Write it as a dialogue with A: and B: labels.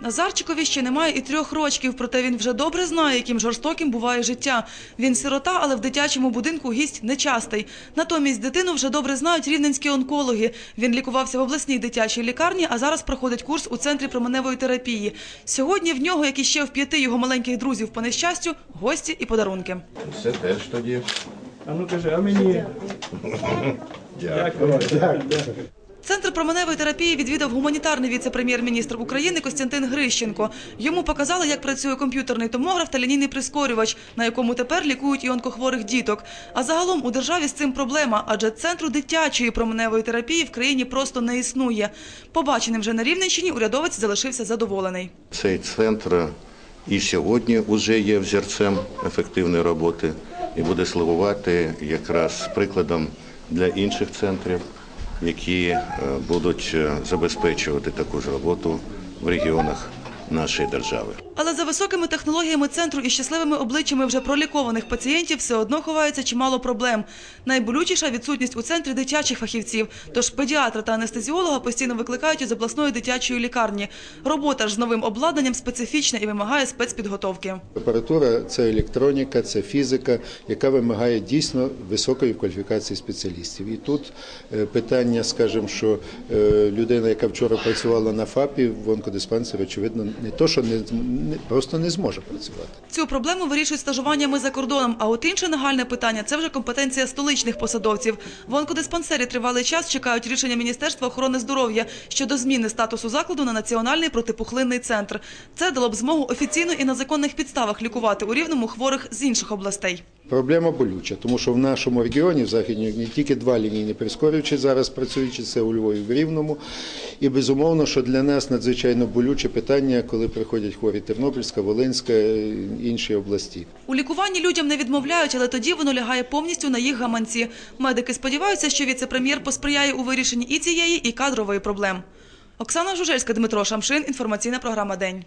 A: Назарчикові ще немає і трьох рочків, проте він вже добре знає, яким жорстоким буває життя. Він сирота, але в дитячому будинку гість нечастий. Натомість дитину вже добре знають рівненські онкологи. Він лікувався в обласній дитячій лікарні, а зараз проходить курс у центрі променевої терапії. Сьогодні в нього, як і ще в п'яти його маленьких друзів по нещастю, гості і подарунки.
B: Це теж тоді.
C: А ну кажи, а мені
B: Дякую.
A: Центр променевої терапії відвідав гуманітарний віце-прем'єр-міністр України Костянтин Грищенко. Йому показали, як працює комп'ютерний томограф та лінійний прискорювач, на якому тепер лікують і онкохворих діток. А загалом у державі з цим проблема, адже центру дитячої променевої терапії в країні просто не існує. Побаченим вже на Рівненщині урядовець залишився задоволений.
B: Цей центр і сьогодні вже є взірцем ефективної роботи і буде слугувати якраз прикладом для інших центрів, які е, будуть е, забезпечувати таку ж роботу в регіонах нашої держави.
A: Але за високими технологіями центру і щасливими обличчями вже пролікованих пацієнтів все одно ховається чимало проблем. Найболючіша відсутність у центрі дитячих фахівців. Тож педіатра та анестезіолога постійно викликають із обласної дитячої лікарні. Робота ж з новим обладнанням специфічна і вимагає спецпідготовки.
D: Апаратура це електроніка, це фізика, яка вимагає дійсно високої кваліфікації спеціалістів. І тут е, питання, скажімо, що е, людина, яка вчора працювала на ФАПі в онкодиспансері, очевидно, не то, що не, не просто не зможе працювати.
A: Цю проблему вирішують стажуваннями за кордоном. А от інше нагальне питання це вже компетенція столичних посадовців. В онкодиспансері тривалий час чекають рішення Міністерства охорони здоров'я щодо зміни статусу закладу на національний протипухлинний центр. Це дало б змогу офіційно і на законних підставах лікувати у рівному хворих з інших областей.
D: Проблема болюча, тому що в нашому регіоні, в Західній Україні, тільки два лінійні прискорювачі зараз працюючи, це у Львові в Рівному. І безумовно, що для нас надзвичайно болюче питання, коли приходять хворі Тернопільська, Волинська, е, інші області.
A: У лікуванні людям не відмовляють, але тоді воно лягає повністю на їх гаманці. Медики сподіваються, що віце-прем'єр посприяє у вирішенні і цієї, і кадрової проблем. Оксана Жужельська, Дмитро Шамшин. Інформаційна програма День.